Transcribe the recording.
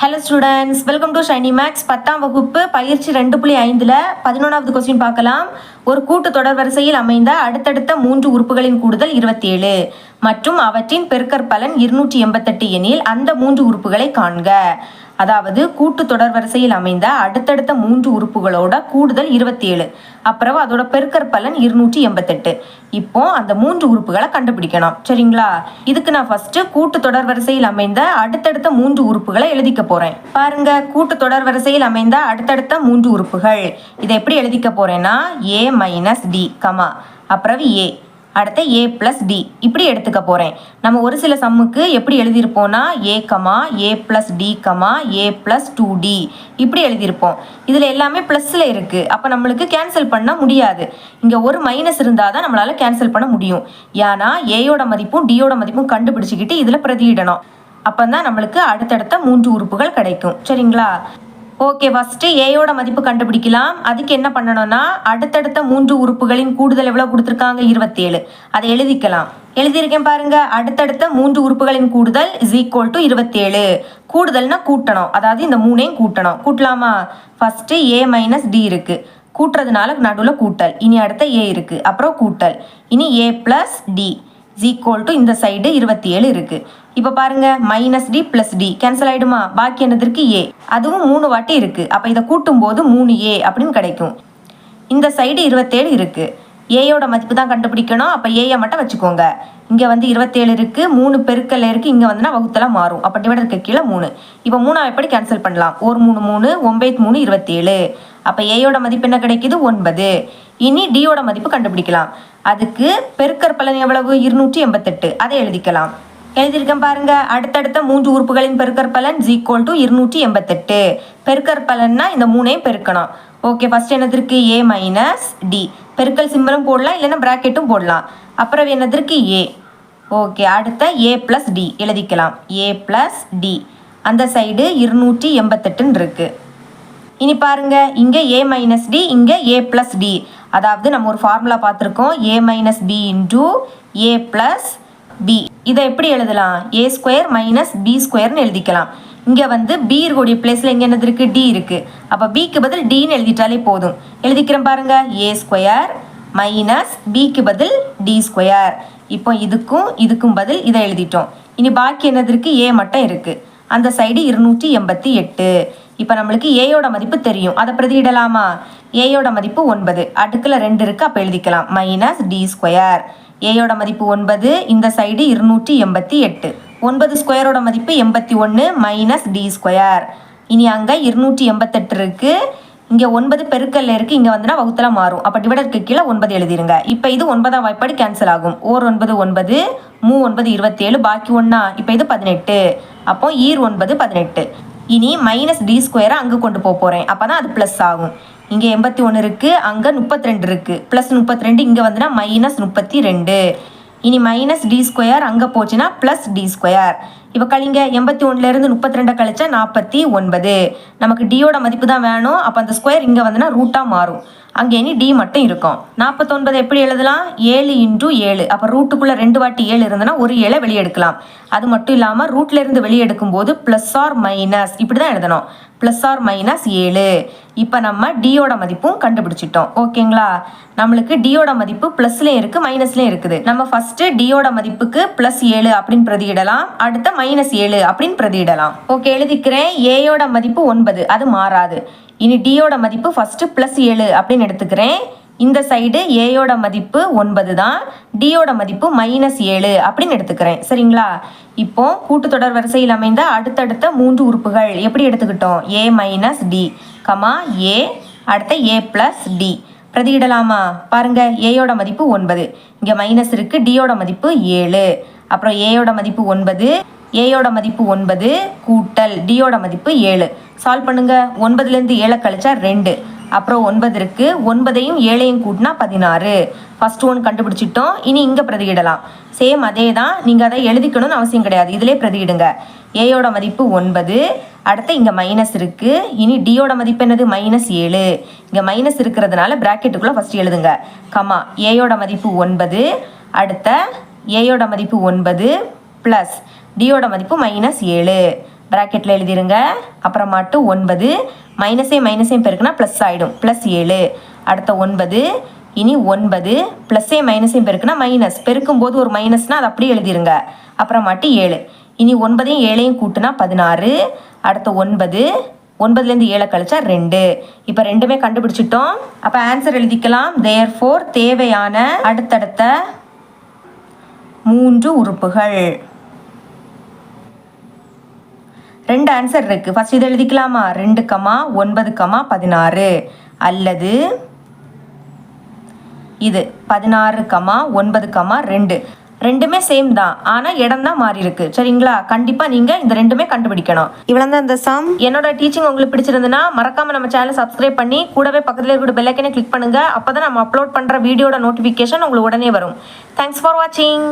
Hello students welcome to Shiny Max பத்தாம் வகுப்பு பயிற்சி ரெண்டு புள்ளி ஐந்தில் பதினொன்றாவது கொஸ்டின் பார்க்கலாம். ஒரு கூட்டு தொடர் வரிசையில் அமைந்த அடுத்தடுத்த மூன்று உறுப்புகளின் கூடுதல் இருபத்தி ஏழு மற்றும் அவற்றின் பெருக்கற்பலன் இருநூற்றி எண்பத்தெட்டு எனில் அந்த மூன்று உறுப்புகளை காண்க. அதாவது கூட்டு தொடர் வரிசையில் அமைந்த அடுத்தடுத்த மூன்று உறுப்புகளோட கூடுதல் இருபத்தி ஏழு அப்புறம் அதோட பெருக்கற்பலன் இருநூற்றி எண்பத்தெட்டு. இப்போ அந்த மூன்று உறுப்புகளை கண்டுபிடிக்கணும். சரிங்களா? இதுக்கு நான் ஃபர்ஸ்ட் கூட்டு தொடர் வரிசையில் அமைந்த அடுத்தடுத்த மூன்று உறுப்புகளை எழுதிக்க போறேன். பாருங்க கூட்டு தொடர் வரிசையில் அமைந்த அடுத்தடுத்த மூன்று உறுப்புகள். இதை எப்படி எழுதிக்க போறேன்னா ஏ மைனஸ் டி கமா அப்புறம் ஏ அடுத்த ஏ ப்ளஸ் டி இப்படி எடுத்துக்க போகிறேன் நம்ம ஒரு சில சம்முக்கு எப்படி எழுதியிருப்போம்னா A comma A plus D comma A plus two D இப்படி எழுதியிருப்போம். இதில் எல்லாமே ப்ளஸில் இருக்குது அப்போ நம்மளுக்கு கேன்சல் பண்ண முடியாது. இங்கே ஒரு மைனஸ் இருந்தால் தான் நம்மளால் கேன்சல் பண்ண முடியும். ஏன்னா ஏயோட மதிப்பும் டியோட மதிப்பும் கண்டுபிடிச்சிக்கிட்டு இதில் பிரதியிடணும். அப்போ தான் நம்மளுக்கு அடுத்தடுத்த மூன்று உறுப்புகள் கிடைக்கும். சரிங்களா? ஓகே ஃபஸ்ட்டு ஏயோட மதிப்பு கண்டுபிடிக்கலாம். அதுக்கு என்ன பண்ணணும்னா அடுத்தடுத்த மூன்று உறுப்புகளின் கூடுதல் எவ்வளோ கொடுத்துருக்காங்க? இருபத்தேழு. அதை எழுதிக்கலாம். எழுதியிருக்கேன் பாருங்க. அடுத்தடுத்த மூன்று உறுப்புகளின் கூடுதல் இஸ் ஈக்குவல் டு இருபத்தேழு. கூடுதல்னா கூட்டணும். அதாவது இந்த மூணையும் கூட்டணும். கூட்டலாமா? ஃபஸ்ட்டு ஏ மைனஸ் டி இருக்குது கூட்டுறதுனால நடுவில் கூட்டல். இனி அடுத்த ஏ இருக்குது அப்புறம் கூட்டல். இனி A plus D equal to இந்த சைடு இருபத்தி ஏழு இருக்கு. இப்போ பாருங்க minus D plus D cancel ஆயிடுமா? பாக்கி என்னதற்கு ஏ அதுவும் மூணு வாட்டி இருக்கு. அப்போ இதை கூட்டும் போது மூணு ஏ அப்படின்னு கிடைக்கும். இந்த சைடு இருபத்தேழு இருக்கு. ஏயோட மதிப்பு தான் கண்டுபிடிக்கணும். அப்போ ஏயை மட்டும் வச்சுக்கோங்க. இங்கே வந்து இருபத்தேழு இருக்கு. மூணு பெருக்கல்ல இருக்கு. இங்கே வந்துனா வகுத்தலாம் மாறும். அப்போ டிவைடருக்கு கீழே மூணு. இப்போ மூணாவை எப்படி கேன்சல் பண்ணலாம்? ஒரு மூணு மூணு ஒன்பது மூணு இருபத்தேழு அப்போ ஏயோட மதிப்பு என்ன கிடைக்குது? ஒன்பது. இனி டியோட மதிப்பு கண்டுபிடிக்கலாம். அதுக்கு பெருக்கற்பலன் எவ்வளவு? இருநூற்றி எண்பத்தெட்டு. அதை எழுதிக்கலாம். எழுதியிருக்கேன் பாருங்க. அடுத்தடுத்த மூன்று உறுப்புகளின் பெருக்கற்பலன் ஈக்குவல் டு இருநூற்றி எண்பத்தெட்டு. பெருக்கற்பலன்னா இந்த மூணையும் பெருக்கணும். ஓகே ஃபர்ஸ்ட் என்னதற்கு ஏ மைனஸ் டி பெருக்கல் சிம்பலும் போடலாம் இல்லைன்னா ப்ராக்கெட்டும் போடலாம். அப்புறம் என்னதற்கு ஏ ஓகே அடுத்த ஏ ப்ளஸ் டி எழுதிக்கலாம். ஏ ப்ளஸ் டி அந்த சைடு இருநூற்றி எண்பத்தெட்டுன்னு இருக்குது இனி பாருங்க இங்கே ஏ மைனஸ் டி இங்கே ஏ ப்ளஸ் டி அதாவது நம்ம ஒரு ஃபார்முலா பார்த்துருக்கோம். A minus B into A plus B இதை எப்படி எழுதலாம்? ஏ ஸ்கொயர் மைனஸ் பி ஸ்கொயர்னு எழுதிக்கலாம். இங்கே வந்து பி இருக்கக்கூடிய பிளேஸில் இங்கே என்னது இருக்குது டி இருக்குது அப்போ பிக்கு பதில் டின்னு எழுதிட்டாலே போதும். எழுதிக்கிறேன் பாருங்க. ஏ ஸ்கொயர் மைனஸ் பிக்கு பதில் டி ஸ்கொயர் இப்போ இதுக்கும் இதுக்கும் பதில் இதை எழுதிட்டோம். இனி பாக்கி என்னது இருக்குது ஏ மட்டும் இருக்குது அந்த சைடு இருநூற்றி எண்பத்தி எட்டு. இப்போ நம்மளுக்கு ஏயோட மதிப்பு தெரியும். அதை பிரதியிடலாமா? ஏயோட மதிப்பு ஒன்பது. அடுக்கில் ரெண்டு இருக்குது அப்போ எழுதிக்கலாம். மைனஸ் டி ஸ்கொயர் ஏயோட மதிப்பு ஒன்பது இந்த சைடு இருநூற்றி எண்பத்தி எட்டு. ஒன்பது ஸ்கொயரோட மதிப்பு எண்பத்தி ஒன்று மைனஸ் டி ஸ்கொயர் இனி அங்கே இருநூற்றி எண்பத்தெட்டு இருக்குது இங்கே ஒன்பது பெருக்கல்ல இருக்குது இங்கே வந்துனா வகுத்தில் மாறும். அப்போ டிவைடருக்கு கீழே ஒன்பது எழுதிருங்க. இப்போ இது ஒன்பதாம் வாய்ப்பாடு கேன்சல் ஆகும். ஓர் ஒன்பது ஒன்பது மூ ஒன்பது இருபத்தேழு பாக்கி ஒன்றா இப்போ இது பதினெட்டு. அப்போ ஈர் ஒன்பது பதினெட்டு. இனி மைனஸ் டி ஸ்கொயரை அங்கே கொண்டு போக போகிறேன் அப்போ தான் அது ப்ளஸ் ஆகும். இங்கே எண்பத்தி ஒன்று இருக்குது அங்கே முப்பத்தி ரெண்டு இருக்குது ப்ளஸ் முப்பத்தி ரெண்டு இங்கே வந்துன்னா மைனஸ் முப்பத்தி ரெண்டு. இனி மைனஸ் டி ஸ்கொயர் அங்கே போச்சுன்னா ப்ளஸ் டி ஸ்கொயர் இப்போ கழிங்க எண்பத்தி ஒன்றுலேருந்து முப்பத்தி ரெண்டை கழிச்சா நாற்பத்தி ஒன்பது. நமக்கு டியோட மதிப்பு தான் வேணும். அப்போ அந்த ஸ்கொயர் இங்கே வந்துன்னா ரூட்டாக மாறும். அங்கே இனி டி மட்டும் இருக்கும். நாற்பத்தொன்பது எப்படி எழுதலாம்? ஏழு இன்டூ ஏழு. அப்போ ரூட்டுக்குள்ளே ரெண்டு வாட்டி ஏழு இருந்ததுன்னா ஒரு ஏழை வெளியே எடுக்கலாம் அது மட்டும் இல்லாமல் ரூட்லேருந்து வெளியெடுக்கும் வெளியே எடுக்கும்போது ப்ளஸ் ஆர் மைனஸ் இப்படி தான் எழுதணும். ப்ளஸ் ஆர் மைனஸ் ஏழு. இப்போ நம்ம டியோட மதிப்பும் கண்டுபிடிச்சிட்டோம். ஓகேங்களா நம்மளுக்கு டியோட மதிப்பு ப்ளஸ்லேயும் இருக்குது மைனஸ்லேயும் இருக்குது. நம்ம ஃபஸ்ட்டு டியோட மதிப்புக்கு ப்ளஸ் ஏழு அப்படின்னு பிரதியிடலாம். அடுத்த மைனஸ் ஏழு அப்படின்னு பிரதியிடலாம். ஓகே எழுதிக்கிறேன். ஏயோட மதிப்பு ஒன்பது. அது மாறாது. இனி டியோட மதிப்பு ஃபஸ்ட்டு ப்ளஸ் ஏழு அப்படின்னு எடுத்துக்கிறேன். இந்த சைடு ஏயோட மதிப்பு ஒன்பது தான். டியோட மதிப்பு மைனஸ் ஏழு அப்படின்னு எடுத்துக்கிறேன். சரிங்களா? இப்போ கூட்டுத்தொடர் வரிசையில் அமைந்த அடுத்தடுத்த மூன்று உறுப்புகள் எப்படி எடுத்துக்கிட்டோம்? A minus D comma A அடுத்த ஏ ப்ளஸ் டி பிரதியிடலாமா? பாருங்க ஏயோட மதிப்பு ஒன்பது. இங்கே மைனஸ் இருக்குது டியோட மதிப்பு ஏழு. அப்புறம் ஏயோட மதிப்பு ஒன்பது. ஏயோட மதிப்பு ஒன்பது கூட்டல் டியோட மதிப்பு ஏழு. சால்வ் பண்ணுங்க. ஒன்பதுலேருந்து ஏழை கழிச்சா ரெண்டு. அப்புறம் ஒன்பது இருக்கு. ஒன்பதையும் ஏழையும் கூட்டினா பதினாறு. ஃபர்ஸ்ட் ஒன் கண்டுபிடிச்சிட்டோம். இனி இங்கே பிரதியிடலாம். சேம் அதே தான் நீங்கள் அதை எழுதிக்கணும்னு அவசியம் கிடையாது. இதிலே பிரதியிடுங்க. ஏயோட மதிப்பு ஒன்பது. அடுத்து இங்கே மைனஸ் இருக்குது இனி டியோட மதிப்பு என்னது? மைனஸ் ஏழு. இங்கே மைனஸ் இருக்கிறதுனால ப்ராக்கெட்டுக்குள்ளே ஃபஸ்ட் எழுதுங்க. கமா ஏயோட மதிப்பு ஒன்பது. அடுத்த ஏயோட மதிப்பு ஒன்பது ப்ளஸ் டியோட மதிப்பு மைனஸ் ஏழு. ப்ராக்கெட்டில் எழுதிருங்க. அப்புறமாட்டு ஒன்பது. மைனஸே மைனஸே பெருக்குனா ப்ளஸ் ஆகிடும் ப்ளஸ் ஏழு. அடுத்த ஒன்பது. இனி ஒன்பது. ப்ளஸ்ஸே மைனஸையும் பெருக்குனா மைனஸ் பெருக்கும்போது ஒரு மைனஸ்னால் அது அப்படியே எழுதிருங்க. அப்புறமாட்டு ஏழு. இனி ஒன்பதையும் ஏழையும் கூட்டுனா பதினாறு. அடுத்த ஒன்பது. ஒன்பதுலேருந்து ஏழை கழிச்சா ரெண்டு. இப்போ ரெண்டுமே கண்டுபிடிச்சிட்டோம். அப்போ ஆன்சர் எழுதிக்கலாம். தேர் ஃபோர் தேவையான அடுத்தடுத்த மூன்று உறுப்புகள். ரெண்டு ஆன்சர் இருக்கு. ஃபர்ஸ்ட் இது எழுதிக்கலாமா? ரெண்டு கமா ஒன்பது கமா பதினாறு. அல்லது இது பதினாறு கமா ஒன்பது கமா ரெண்டு. ரெண்டுமே சேம் தான். ஆனால் இடம் தான் மாறி இருக்கு. சரிங்களா? கண்டிப்பாக நீங்கள் இந்த ரெண்டுமே கண்டுபிடிக்கணும். இவ்வளோ தான் இந்த சம் என்னோட டீச்சிங் உங்களுக்கு பிடிச்சிருந்துன்னா மறக்காம நம்ம சேனலை சப்ஸ்கிரைப் பண்ணி கூடவே பக்கத்தில் இருக்கிற பெல்லைக்கனே கிளிக் பண்ணுங்க. அப்போ தான் நம்ம அப்லோட் பண்ணுற வீடியோட நோட்டிஃபிகேஷன் உங்களுக்கு உடனே வரும். தேங்க்ஸ் ஃபார் வாட்சிங்